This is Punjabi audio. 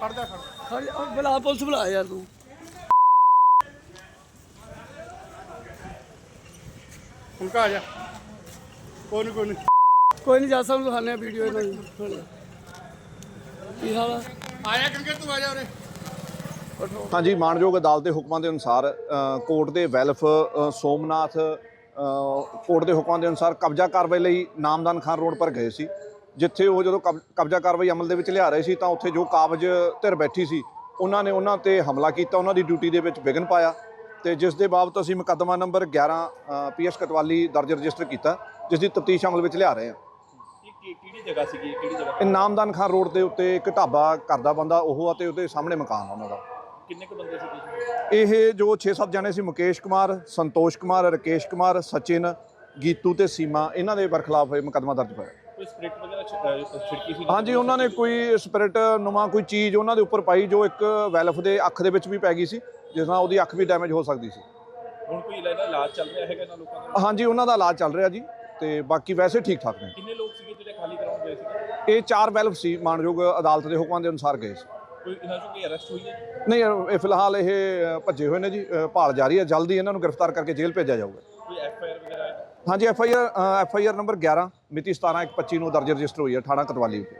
ਖੜ ਖੜ ਖੜ ਜਾ, ਬੁਲਾ ਪੁਲਿਸ ਬੁਲਾ ਯਾਰ ਤੂੰ ਹੁਣ ਕਾ ਜਾ ਕੋਈ ਨਹੀਂ ਕੋਈ ਨਹੀਂ ਕੋਈ ਨਹੀਂ ਜਾ ਸਾਨੂੰ ਦਿਖਾਣੇ ਵੀਡੀਓ ਇਹਨਾਂ ਦੀ ਕੀ ਹਾਲ ਆ ਆਇਆ ਕਿੰਕੇ ਤੂੰ ਆ ਜਾ ਉਰੇ ਹਾਂਜੀ ਮਾਨਯੋਗ ਅਦਾਲਤ ਦੇ ਹੁਕਮਾਂ ਦੇ ਅਨੁਸਾਰ ਕੋਰਟ ਦੇ ਵੈਲਫ ਸੋਮਨਾਥ ਕੋਰਟ ਦੇ ਹੁਕਮਾਂ ਦੇ ਅਨੁਸਾਰ ਕਬਜ਼ਾ ਕਾਰਵਾਈ ਲਈ ਨਾਮਦਾਨ ਖਾਨ ਰੋਡ ਪਰ ਗਏ ਸੀ। ਜਿੱਥੇ ਉਹ ਜਦੋਂ ਕਬ- ਕਬਜ਼ਾ ਕਾਰਵਾਈ ਅਮਲ ਦੇ ਵਿੱਚ ਲਿਆ ਰਹੇ ਸੀ ਤਾਂ ਉੱਥੇ ਜੋ ਕਾਬਜ ਧਿਰ ਬੈਠੀ ਸੀ ਉਹਨਾਂ ਨੇ ਉਹਨਾਂ ਤੇ ਹਮਲਾ ਕੀਤਾ ਉਹਨਾਂ ਦੀ ਡਿਊਟੀ ਦੇ ਵਿੱਚ ਵਿਘਨ ਪਾਇਆ ਤੇ ਜਿਸ ਦੇ ਬਾਬਤ ਅਸੀਂ ਮੁਕੱਦਮਾ ਨੰਬਰ 11 ਪੀਐਸ ਕਤਵਾਲੀ ਦਰਜ ਰਜਿਸਟਰ ਕੀਤਾ ਜਿਸ ਦੀ ਤਫਤੀਸ਼ ਅਮਲ ਵਿੱਚ ਲਿਆ ਰਹੇ ਹਾਂ। ਕਿਹੜੀ ਜਗ੍ਹਾ ਸੀਗੀ ਕਿਹੜੀ ਜਗ੍ਹਾ? ਇਹ ਨਾਮਦਾਨ ਖਾਨ ਰੋਡ ਦੇ ਉੱਤੇ ਇੱਕ ਢਾਬਾ ਕਰਦਾ ਬੰਦਾ ਉਹ ਆ ਤੇ ਉਹਦੇ ਸਾਹਮਣੇ ਮਕਾਨ ਆ ਉਹਨਾਂ ਦਾ। ਕਿੰਨੇ ਕੁ ਬੰਦੇ ਸੀ ਤੁਸੀਂ? ਇਹ ਜੋ 6-7 ਜਣੇ ਸੀ ਮੁਕੇਸ਼ ਕੁਮਾਰ ਸੰਤੋਸ਼ ਕੁਮਾਰ ਰਕੇਸ਼ ਕੁਮਾਰ ਸਚਿਨ ਗੀਤੂ ਤੇ ਸੀਮਾ ਇਹਨਾਂ ਦੇ ਬਰਖਲਾਫ ਇਹ ਮੁਕੱਦਮਾ ਦਰਜ ਹੋਇਆ। ਕੋਈ ਸਪਿਰਿਟ ਵਗੈਰਾ ਛ- ਅਹ ਛਿੜਕੀ ਸੀ? ਹਾਂਜੀ ਉਹਨਾਂ ਨੇ ਕੋਈ ਸਪਿਰਿਟ ਨੁਮਾ ਕੋਈ ਚੀਜ਼ ਉਹਨਾਂ ਦੇ ਉੱਪਰ ਪਾਈ ਜੋ ਇੱਕ ਵੈਲਫ ਦੇ ਅੱਖ ਦੇ ਵਿੱਚ ਵੀ ਪੈ ਗਈ ਸੀ ਜਿਸ ਨਾਲ ਉਹਦੀ ਅੱਖ ਵੀ ਡੈਮੇਜ ਹੋ ਸਕਦੀ ਸੀ। ਹੁਣ ਕੋਈ ਇਹਦਾ ਇਲਾਜ ਚੱਲ ਰਿਹਾ ਹੈਗਾ ਇਹਨਾਂ ਲੋਕਾਂ ਦਾ? ਹਾਂਜੀ ਉਹਨਾਂ ਦਾ ਇਲਾਜ ਚੱਲ ਰਿਹਾ ਜੀ ਤੇ ਬਾਕੀ ਵੈਸੇ ਠੀਕ ਠਾਕ ਨੇ। ਕਿੰਨੇ ਲੋਕ ਸੀਗੇ ਜਿਹੜੇ ਖਾਲੀ ਕਰਾਉਣ ਗਏ ਸੀਗੇ? ਇਹ ਚਾਰ ਵੈਲਫ ਸੀ ਮਾਨਯੋਗ ਅਦਾਲਤ ਦੇ ਹੁਕਮਾਂ ਦੇ ਅਨੁਸਾਰ ਗਏ ਸੀ। ਕੋਈ ਇਹਨਾਂ ਚੋਂ ਕੋਈ ਅਰੈਸਟ ਹੋਈ ਹੈ? ਨਹੀਂ ਇਹ ਫਿਲਹਾਲ ਇਹ ਭੱਜੇ ਹੋਏ ਨੇ ਜੀ ਭਾਲ ਜਾਰੀ ਹੈ। ਜਲਦੀ ਇਹਨਾਂ ਨੂੰ ਗ੍ਰਿਫਤਾਰ ਕਰਕੇ ਜੇਲ੍ਹ ਭੇਜਿਆ ਜਾਊਗਾ। ਕੋਈ ਐਫ ਆਈ ਆਰ ਵਗੈਰਾ ਹੈ? ਹਾਂਜੀ F I R F I R number 11 ਮਿਤੀ 17 1 25 ਨੂੰ ਦਰਜ ਰਜਿਸਟਰ ਹੋਈ ਹੈ ਥਾਣਾ ਕਤਵਾਲੀ ਉੱਤੇ।